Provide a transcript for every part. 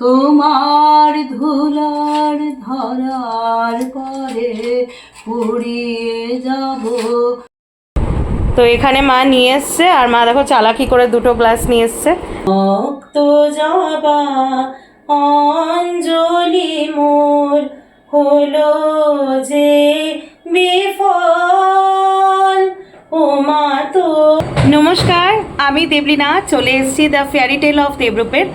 তোমার ধুলার ধরার পরে পুড়িয়ে যাব। তো এখানে মা নিয়ে এসছে আর মা দেখো চালাকি করে দুটো গ্লাস নিয়ে এসছে। জবা অঞ্জলি মোর হলো যে বিফল। ও মা তো নমস্কার আমি দেবলীনা চলে এসেছি দ্য ফেয়ারি টেল অফ দেবরূপের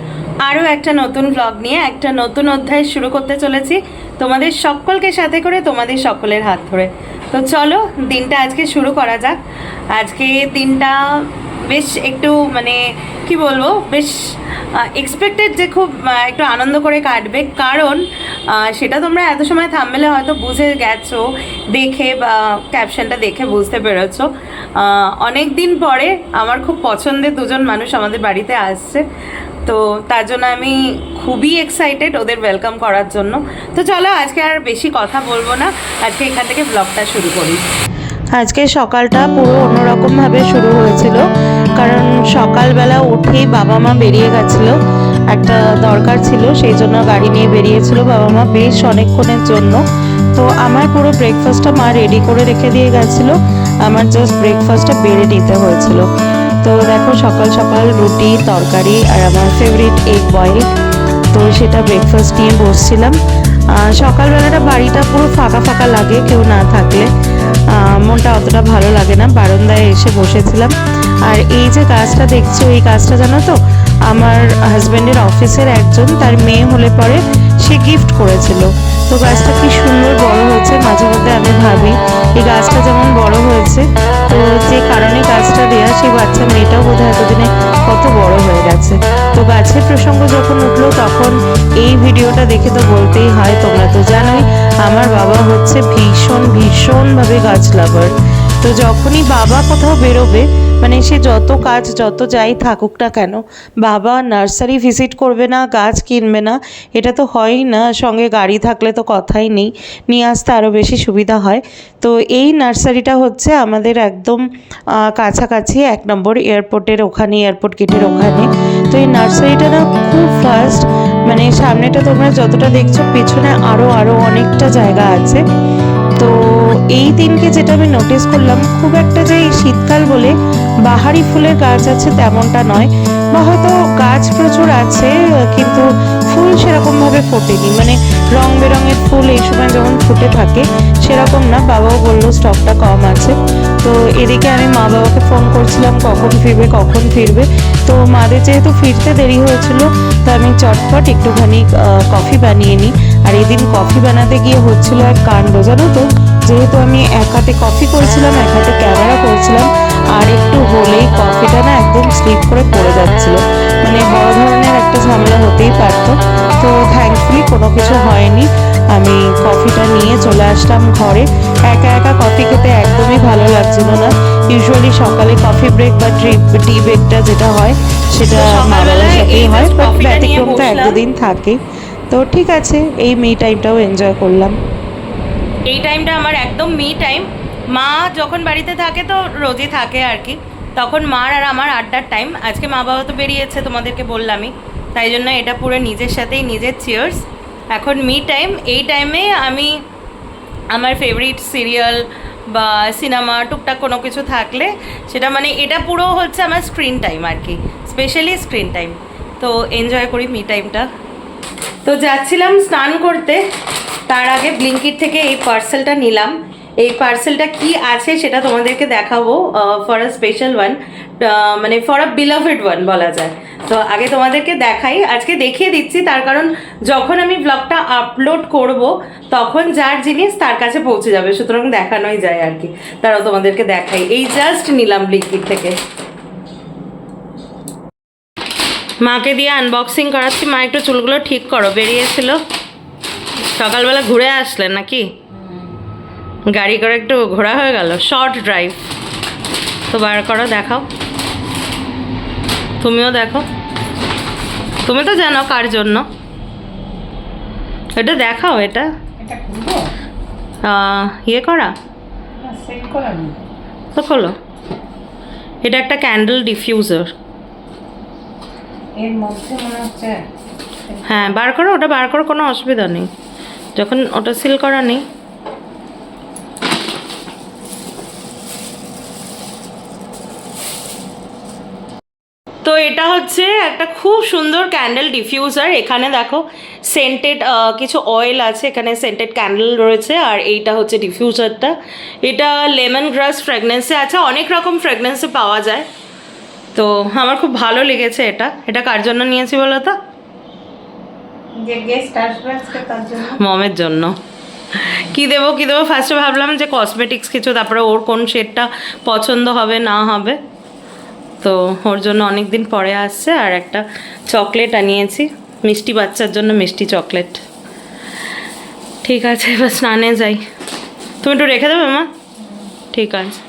আরও একটা নতুন ব্লগ নিয়ে, একটা নতুন অধ্যায় শুরু করতে চলেছি। তোমাদের সকলকে সাথে করে, তোমাদের সকলের হাত ধরে। তো চলো, দিনটা আজকে শুরু করা যাক। আজকে দিনটা বেশ একটু মানে কি বলব, বেশ এক্সপেক্টেড যে খুব একটু আনন্দ করে কাটবে। কারণ সেটা তোমরা এত সময় থামলে হয়তো বুঝে গেছো, দেখে বা ক্যাপশনটা দেখে বুঝতে পেরেছ। অনেক দিন পরে আমার খুব পছন্দের দুজন মানুষ আমাদের বাড়িতে আসছে। তো তার জন্য আমি খুবই এক্সাইটেড ওদের ওয়েলকাম করার জন্য। তো চলো আজকে আর বেশি কথা বলব না, আজকে এখান থেকে ব্লগটা শুরু করি। আজকে সকালটা পুরো অন্যরকমভাবে শুরু হয়েছিল, কারণ সকালবেলা উঠেই বাবা মা বেরিয়ে গেছিল। একটা দরকার ছিল, সেই জন্য গাড়ি নিয়ে বেরিয়েছিল বাবা মা বেশ অনেকক্ষণের জন্য। তো আমার পুরো ব্রেকফাস্টটা মা রেডি করে রেখে দিয়ে গেছিল, আমার জাস্ট ব্রেকফাস্টটা বেড়ে নিতে হয়েছিল। তো দেখো সকাল সকাল রুটি, তরকারি আর আমার ফেভারিট এগ বয়েল তো সেটা ব্রেকফাস্ট নিয়ে বসছিলাম। সকালবেলাটা বাড়িটা পুরো ফাঁকা ফাঁকা লাগে কেউ না থাকলে। মনটা অতটা ভালো লাগে না, বারান্দায় এসে বসেছিলাম। আর এই যে কাজটা দেখছ, এই কাজটা জানো তো, আমার হাজব্যান্ডের অফিসের একজন, তার মেয়ে হলে পরে সে গিফট করেছিল। তো গাছটা কি সুন্দর বড় হয়েছে, মাঝে মধ্যে আমি ভাবি, এই গাছটা যেমন বড় হয়েছে, তো যে কারণে গাছটা দেয়া, সেই বাচ্চা মেয়েটাও বোধ হয় এতদিনে কত বড় হয়ে গেছে। তো গাছের প্রসঙ্গ যখন উঠল, তখন এই ভিডিওটা দেখে তো বলতেই হয়, তোমরা তো জানোই, আমার বাবা হচ্ছে ভীষণ, ভীষণভাবে গাছ লাভার। তো যখনই বাবা কোথাও বেরোবে মানে সে যত কাজ যত যাই থাকুক না কেন, বাবা নার্সারি ভিজিট করবে না, গাছ কিনবে না, এটা তো হয়ই না, সঙ্গে গাড়ি থাকলে তো কথাই নেই, নিয়ে আসতে আরও বেশি সুবিধা হয়। তো এই নার্সারিটা হচ্ছে আমাদের একদম কাছাকাছি এক নম্বর এয়ারপোর্টের ওখানে, এয়ারপোর্ট গেটের ওখানে। তো এই নার্সারিটা না খুব ফাস্ট মানে সামনেটা তোমরা যতটা দেখছ, পেছনে আরও আরও অনেকটা জায়গা আছে। তো এই দিনকে যেটা আমি নোটিস করলাম, খুব একটা যে শীতকাল বলে বাহারি ফুলের গাছ আছে তেমনটা নয়, বা হয়তো গাছ প্রচুর আছে, কিন্তু ফুল সেরকমভাবে ফোটেনি। মানে রং বেরঙের ফুল এই সময় যেমন ফুটে থাকে, সেরকম না, বাবাও বলল স্টকটা কম আছে। তো এদিকে আমি মা বাবাকে ফোন করছিলাম, কখন ফিরবে কখন ফিরবে। তো মাদের যেহেতু ফিরতে দেরি হয়েছিল, তো আমি চটপট একটুখানি কফি বানিয়ে নিই। আর এদিন কফি বানাতে গিয়ে হচ্ছিল এক কাণ্ড। জানো তো যেহেতু আমি এক হাতে কফি করছিলাম এক হাতে ক্যামেরা করছিলাম আর একটু হলেই কফিটা না একদম স্লিপ করে পড়ে যাচ্ছিল। মানে বড় ধরনের একটা ঝামেলা হতেই পারতো। তো থ্যাঙ্কফুলি কোনো কিছু হয়নি। আমি কফিটা নিয়ে চলে আসলাম ঘরে। একা একা কফি খেতে একদমই ভালো লাগছিল না। ইউজুয়ালি সকালে কফি ব্রেক বা টি টি ব্রেকটা যেটা হয় সেটা সাথেই হয় বাট ব্যতিক্রম তো এক দুদিন থাকে। তো ঠিক আছে এই মি টাইমটাও এনজয় করলাম। এই টাইমটা আমার একদম মি টাইম মা যখন বাড়িতে থাকে তো রোজই থাকে আর কি, তখন মার আর আমার আড্ডার টাইম আজকে মা বাবা তো বেরিয়েছে তোমাদেরকে বললামই, তাই জন্য এটা পুরো নিজের সাথেই নিজের চিয়ার্স এখন মি টাইম এই টাইমে আমি আমার ফেভারিট সিরিয়াল বা সিনেমা টুকটাক কোনো কিছু থাকলে সেটা মানে এটা পুরো হচ্ছে আমার স্ক্রিন টাইম আর কি স্পেশালি স্ক্রিন টাইম তো এনজয় করি মি টাইমটা তো যাচ্ছিলাম স্নান করতে তার আগে ব্লিঙ্কিট থেকে এই পার্সেলটা নিলাম। এই পার্সেলটা কি আছে সেটা তোমাদেরকে দেখাবো ফর আ স্পেশাল ওয়ান মানে ফর আ বিলাভেড ওয়ান বলা যায়। তো আগে তোমাদেরকে দেখাই, আজকে দেখিয়ে দিচ্ছি তার কারণ যখন আমি ব্লগটা আপলোড করব, তখন যার জিনিস তার কাছে পৌঁছে যাবে, সুতরাং দেখানোই যায় আর কি। তারাও তোমাদেরকে দেখাই। এই জাস্ট নিলাম ব্লিঙ্কিট থেকে। মাকে দিয়ে আনবক্সিং করাচ্ছি। মা, একটু চুলগুলো ঠিক করো, বেরিয়েছিল। সকালবেলা ঘুরে আসলেন নাকি? গাড়ি করে একটু ঘোরা হয়ে গেল। শর্ট ড্রাইভ তো বার করো দেখাও। তুমিও দেখো। তুমি তো জানো কার জন্য। এটা দেখাও এটা। ইয়ে করা? তো খোলো। এটা একটা ক্যান্ডেল ডিফিউজার হ্যাঁ বার করো ওটা বার করো কোনো অসুবিধা নেই। যখন ওটা সিল করা নেই। তো এটা হচ্ছে একটা খুব সুন্দর ক্যান্ডেল ডিফিউজার এখানে দেখো সেন্টেড কিছু অয়েল আছে, এখানে সেন্টেড ক্যান্ডেল রয়েছে, আর এইটা হচ্ছে ডিফিউজারটা এটা লেমন গ্রাস ফ্রেগনেন্সে আছে, অনেক রকম ফ্রেগনেন্সে পাওয়া যায়। তো আমার খুব ভালো লেগেছে এটা। এটা কার জন্য নিয়েছি বলো তো? মমের জন্য। কি দেবো কি দেবো? ফার্স্টে ভাবলাম যে কসমেটিক্স কিছু, তারপরে ওর কোন শেডটা পছন্দ হবে, না হবে। তো ওর জন্য অনেক দিন পরে আসছে, আর একটা চকলেট আনিয়েছি। মিষ্টি বাচ্চার জন্য মিষ্টি চকলেট ঠিক আছে, এবার স্নানে যাই। তুমি একটু রেখে দেবে, মা? ঠিক আছে।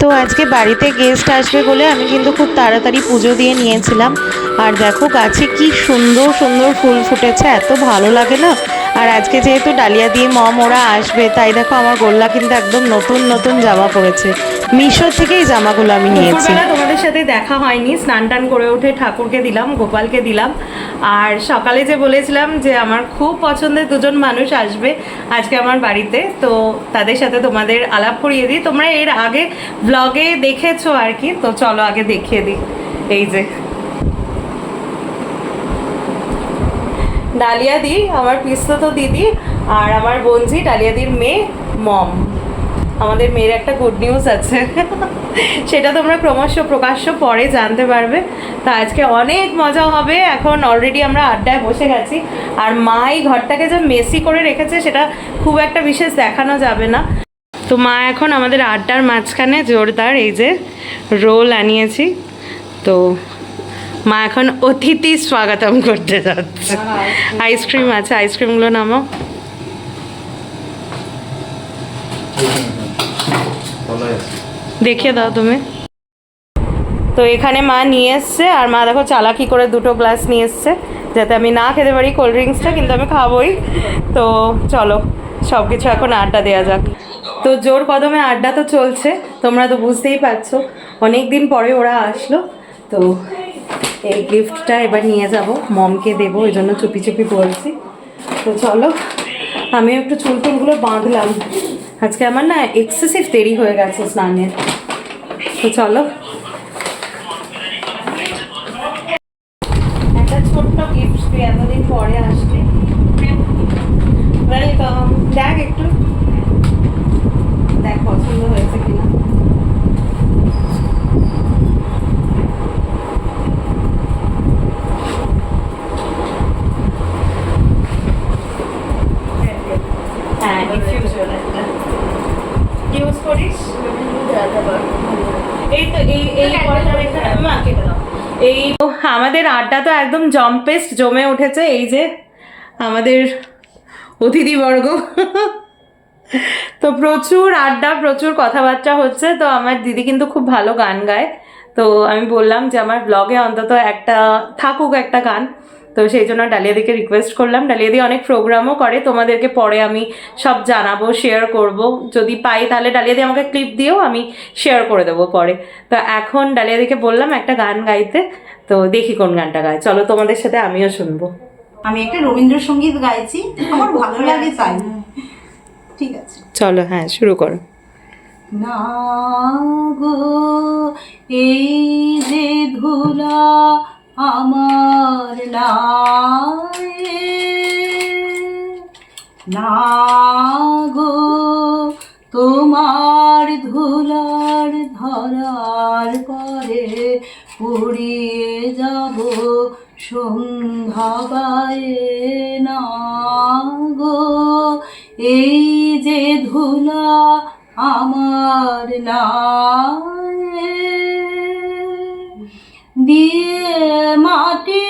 তো আজকে বাড়িতে গেস্ট আসবে বলে আমি কিন্তু খুব তাড়াতাড়ি পুজো দিয়ে নিয়েছিলাম। আর দেখো গাছে কি সুন্দর সুন্দর ফুল ফুটেছে, এত ভালো লাগে না? আর আজকে যেহেতু ডালিয়া দিয়ে মম ওরা আসবে, তাই দেখো আমার গোল্লা কিন্তু একদম নতুন নতুন জামা পড়েছে মিশো থেকেই জামাগুলো আমি নিয়েছি। তোমাদের সাথে দেখা হয়নি, স্নান টান করে উঠে ঠাকুরকে দিলাম, গোপালকে দিলাম। আর সকালে যে বলেছিলাম যে আমার খুব পছন্দের দুজন মানুষ আসবে আজকে আমার বাড়িতে, তো তাদের সাথে তোমাদের আলাপ করিয়ে দিই। তোমরা এর আগে ব্লগে দেখেছ আর কি, তো চলো আগে দেখিয়ে দিই। এই যে। ডালিয়া দি, আমার পিস্তত দিদি, আর আমার বোনজি ডালিয়াদির মেয়ে, মম। আমাদের মেয়ের একটা গুড নিউজ আছে। সেটা তোমরা ক্রমশ প্রকাশ্য পরে জানতে পারবে। তা আজকে অনেক মজা হবে। এখন অলরেডি আমরা আড্ডায় বসে গেছি। আর মা এই ঘরটাকে যে মেসি করে রেখেছে সেটা খুব একটা বিশেষ দেখানো যাবে না। তো মা এখন আমাদের আড্ডার মাঝখানে জোরদার এই যে রোল আনিয়েছি। তো মা এখন অতিথি স্বাগতম করতে যাচ্ছে। আইসক্রিম আছে আইসক্রিমগুলো নামো তলায় আছে দেখিয়ে দাও তুমি। তো এখানে মা নিয়ে এসছে, আর মা দেখো চালাকি করে দুটো গ্লাস নিয়ে এসছে, যাতে আমি না খেতে পারি কোল্ড ড্রিঙ্কসটা কিন্তু আমি খাবোই। তো চলো সব কিছু এখন আড্ডা দেওয়া যাক। তো জোর কদমে আড্ডা তো চলছে, তোমরা তো বুঝতেই পারছ। অনেক দিন পরে ওরা আসলো, তো এই গিফটটা এবার নিয়ে যাব। মমকে দেবো, ওই জন্য চুপি চুপি বলছি। তো চলো, আমিও একটু চুল টুলগুলো বাঁধলাম। আজকে আমার না এক্সেসিভ দেরি হয়ে গেছে স্নানের। তো চলো। একটা ছোট্ট গিফট তুই এতদিন পরে আসলি। ওয়েলকাম দেখ একটু। দেখ, পছন্দ হয়েছে কিনা হ্যাঁ ডিফিউজার একটা ইউজ করিস এই তো এই এই কলটা রেখে মা কেটে দাও এই ও, আমাদের আড্ডা তো একদম জম্পেস্ট জমে উঠেছে, এই যে আমাদের অতিথিবর্গ। তো প্রচুর আড্ডা, প্রচুর কথাবার্তা হচ্ছে, তো আমার দিদি কিন্তু খুব ভালো গান গায়। তো আমি বললাম যে আমার ব্লগে অন্তত একটা থাকুক একটা গান। তো সেই জন্য ডালিয়াদিকে রিকোয়েস্ট করলাম। ডালিয়াদি অনেক প্রোগ্রামও করে তোমাদেরকে পরে আমি সব জানাব শেয়ার করব। যদি পাই তাহলে ডালিয়াদি আমাকে ক্লিপ দিয়েও আমি শেয়ার করে দেবো পরে। তো এখন ডালিয়াদিকে বললাম একটা গান গাইতে তো দেখি কোন গানটা গায়। চলো তোমাদের সাথে আমিও শুনব। আমি একটা রবীন্দ্রসঙ্গীত গাইছি আমার ভালো লাগে তাই। ঠিক আছে। চলো হ্যাঁ শুরু করো। না গো এই যে ধুলা আমার নাই। না গো, তোমার ধুলার ধরার পরে পুড়িয়ে যাব সন্ধ্যা গায়ে না গো, এই যে ধুলা আমার নাই। দিয়ে মাটি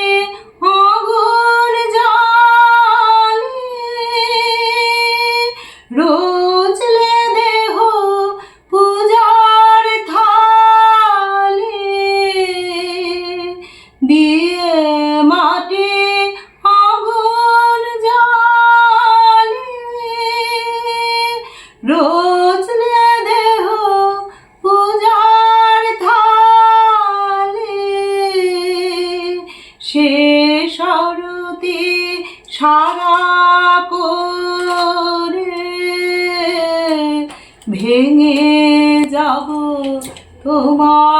তোমার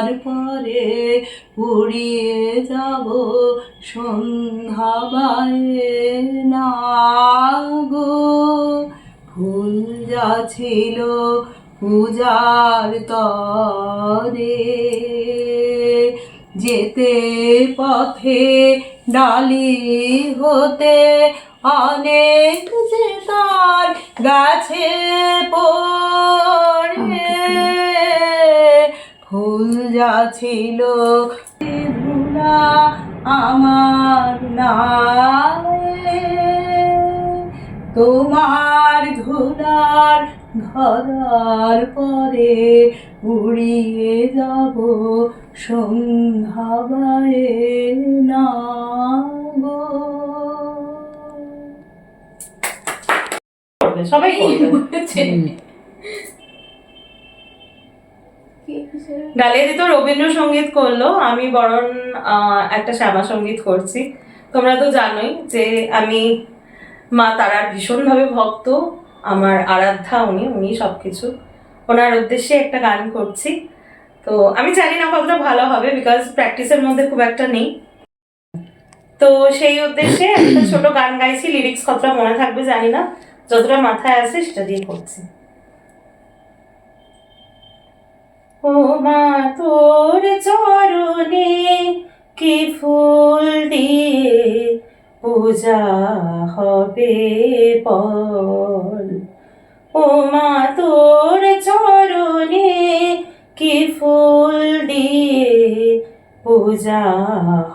ধরার পরে উড়িয়ে যাব সন্ধ্যাবায়ে না গো। ফুল যা ছিল পূজার তরে, যেতে পথে ডালি হতে অনেক যে তার গাছে পড়ে। ফুল যা ছিল ধুলা আমার নায়ে তোমার ধুলার ধরার পরে উড়িয়ে যাব সন্ধ্যাবায়ে না। সবাই করবে ডালিয়া দি তো রবীন্দ্রসঙ্গীত করল। আমি বরং একটা শ্যামা সংগীত করছি। তোমরা তো জানোই যে আমি মা তারার ভীষণভাবে ভক্ত। আমার আরাধ্যা উনি উনি সবকিছু। ওনার উদ্দেশ্যে একটা গান করছি। তো আমি জানি না কতটা ভালো হবে বিকজ প্র্যাকটিসের মধ্যে খুব একটা নেই। তো সেই উদ্দেশ্যে একটা ছোট গান গাইছি লিরিক্স কতটা মনে থাকবে জানি না। যতটা মাথায় আছে সেটা দিয়ে করছি। ও মা তোর চরণে কি ফুল দিয়ে পূজা হবে বল? ও মা তোর চরণে কি ফুল দিয়ে পূজা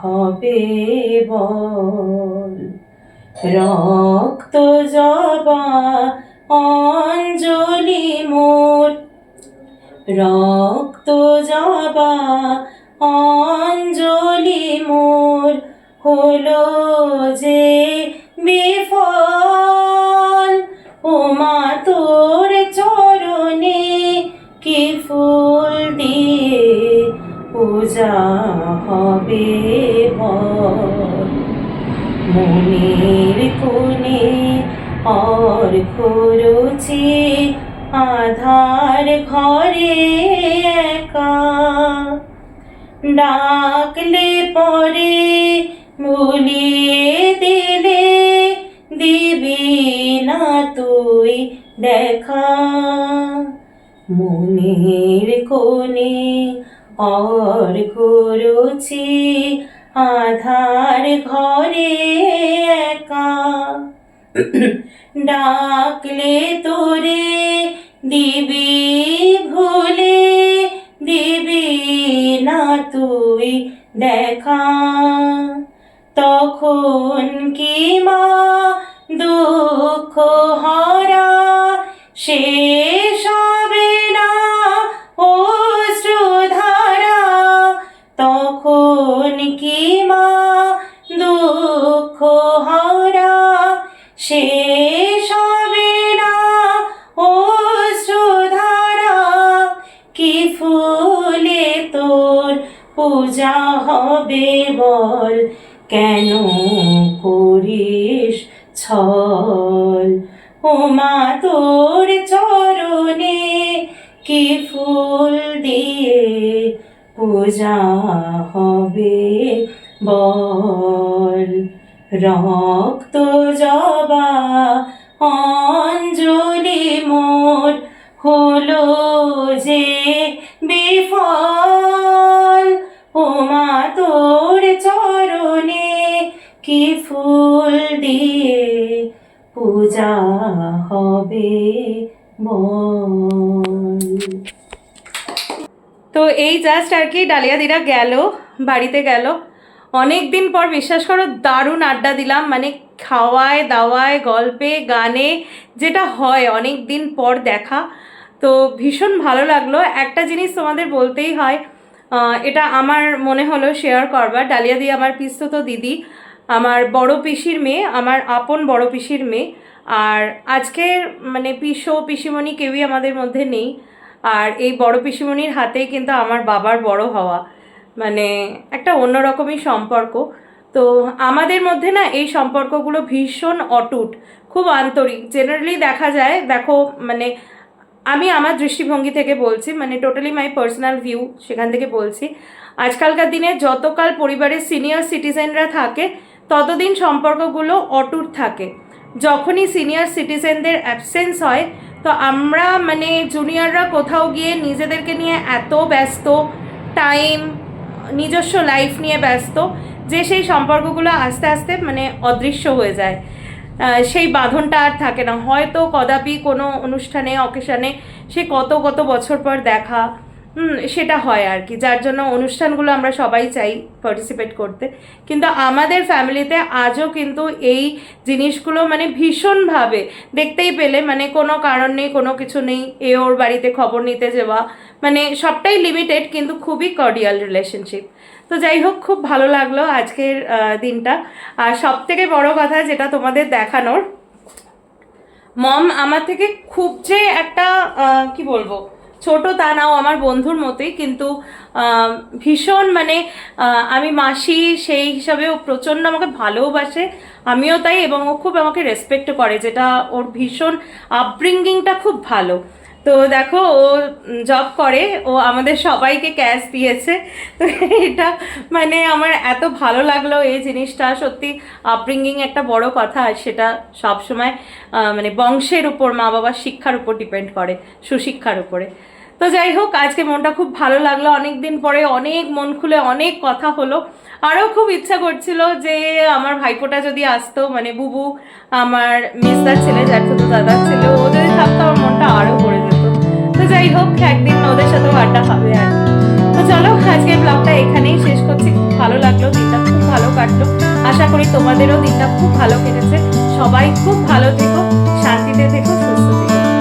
হবে বল? রক্ত জবা, অঞ্জলি মোর রক্ত জবা, অঞ্জলি মোর হলো যে বিফল। ও মা তোর চরণে কি ফুল দিয়ে পূজা হবে মনের কোণে আর খরচে আধার ঘরে একা। ডাকলে পরে ভুলিয়ে দিলে দিবি না তুই দেখা। মনের কোণে আর ঘুরছি, আধার ঘরে একা। ডাকলে তোরে দিবি ভুলে দিবি না তুই দেখা। তখন কি মা দুঃখ হরা শেষ পূজা হবে বল, কেন করিস ছল? ও মা তোর চরণে কি ফুল দিয়ে পূজা হবে বল? রক্ত জবা ফুল দিয়ে পূজা হবে তো এই জাস্ট আর কি ডালিয়া দিরা গেল, বাড়িতে গেল। অনেক দিন পর বিশ্বাস করো দারুণ আড্ডা দিলাম মানে খাওয়ায় দাওয়ায়, গল্পে, গানে, যেটা হয় অনেক দিন পর দেখা। তো ভীষণ ভালো লাগল। একটা জিনিস তোমাদের বলতেই হয় এটা আমার মনে হলো শেয়ার করবার। ডালিয়া দিয়ে আমার পিস্তুত দিদি। আমার বড় পিসির মেয়ে, আমার আপন বড় পিসির মেয়ে। আর আজকের মানে পিসো, পিসিমণি কেউই আমাদের মধ্যে নেই। আর এই বড় পিসিমণির হাতেই কিন্তু আমার বাবার বড় হওয়া। মানে একটা অন্যরকমই সম্পর্ক। তো আমাদের মধ্যে না এই সম্পর্কগুলো ভীষণ অটুট, খুব আন্তরিক। জেনারেলি দেখা যায়, দেখো মানে আমি আমার দৃষ্টিভঙ্গি থেকে বলছি মানে টোটালি মাই পার্সোনাল ভিউ সেখান থেকে বলছি। আজকালকার দিনে যতকাল পরিবারের সিনিয়র সিটিজেনরা থাকে ততদিন সম্পর্কগুলো অটুট থাকে। যখনই সিনিয়র সিটিজেনদের অ্যাবসেন্স হয়, তো আমরা মানে জুনিয়ররা কোথাও গিয়ে নিজেদেরকে নিয়ে এত ব্যস্ত টাইম নিজস্ব লাইফ নিয়ে ব্যস্ত যে সেই সম্পর্কগুলো আস্তে আস্তে মানে অদৃশ্য হয়ে যায়। সেই বাঁধনটা আর থাকে না। হয়তো কদাপি কোনো অনুষ্ঠানে অকেশানে সে কত কত বছর পর দেখা হুম, সেটা হয় আর কি। যার জন্য অনুষ্ঠানগুলো আমরা সবাই চাই পার্টিসিপেট করতে। কিন্তু আমাদের ফ্যামিলিতে আজও কিন্তু এই জিনিসগুলো মানে ভীষণভাবে দেখতেই পেলে মানে কোনো কারণ নেই, কোনো কিছু নেই, এ ওর বাড়িতে খবর নিতে যাওয়া মানে সবটাই লিমিটেড কিন্তু খুবই কর্ডিয়াল রিলেশনশিপ তো যাই হোক, খুব ভালো লাগল আজকের দিনটা। আর সব থেকে বড় কথা যেটা তোমাদের দেখানোর, মম আমার থেকে খুব যে একটা কি বলব ছোট তা নাও আমার বন্ধুর মতোই, কিন্তু ভীষণ মানে আমি মাসি সেই হিসাবে ও প্রচণ্ড আমাকে ভালোবাসে, আমিও তাই এবং ও খুব আমাকে রেসপেক্ট করে, যেটা ওর ভীষণ আপব্রিঙ্গিংটা খুব ভালো। তো দেখো, ও জব করে, ও আমাদের সবাইকে ক্যাশ দিয়েছে। তো এটা মানে আমার এত ভালো লাগল এই জিনিসটা, সত্যি আপব্রিঙ্গিং একটা বড় কথা, আর সেটা সবসময় মানে বংশের উপর মা বাবার শিক্ষার উপর ডিপেন্ড করে, সুশিক্ষার উপরে। তো যাই হোক, আজকে মনটা খুব ভালো লাগল। অনেক দিন পরে অনেক মন খুলে অনেক কথা হলো। আরও খুব ইচ্ছা করছিল যে আমার ভাইপোটা যদি আসতো মানে বুবু আমার মিসদার ছেলে ছোট দাদার ছেলে, ও যদি থাকতো, আমার মনটা আরও ভরে যেত। তো যাই হোক, একদিন ওদের সাথেও আড্ডা হবে আর। তো চলো আজকের ব্লগটা এখানেই শেষ করছি। খুব ভালো লাগল, দিনটা খুব ভালো কাটলো। আশা করি তোমাদেরও দিনটা খুব ভালো কেটেছে। সবাই খুব ভালো থেকো, শান্তিতে থেকো, সুস্থ থেকো।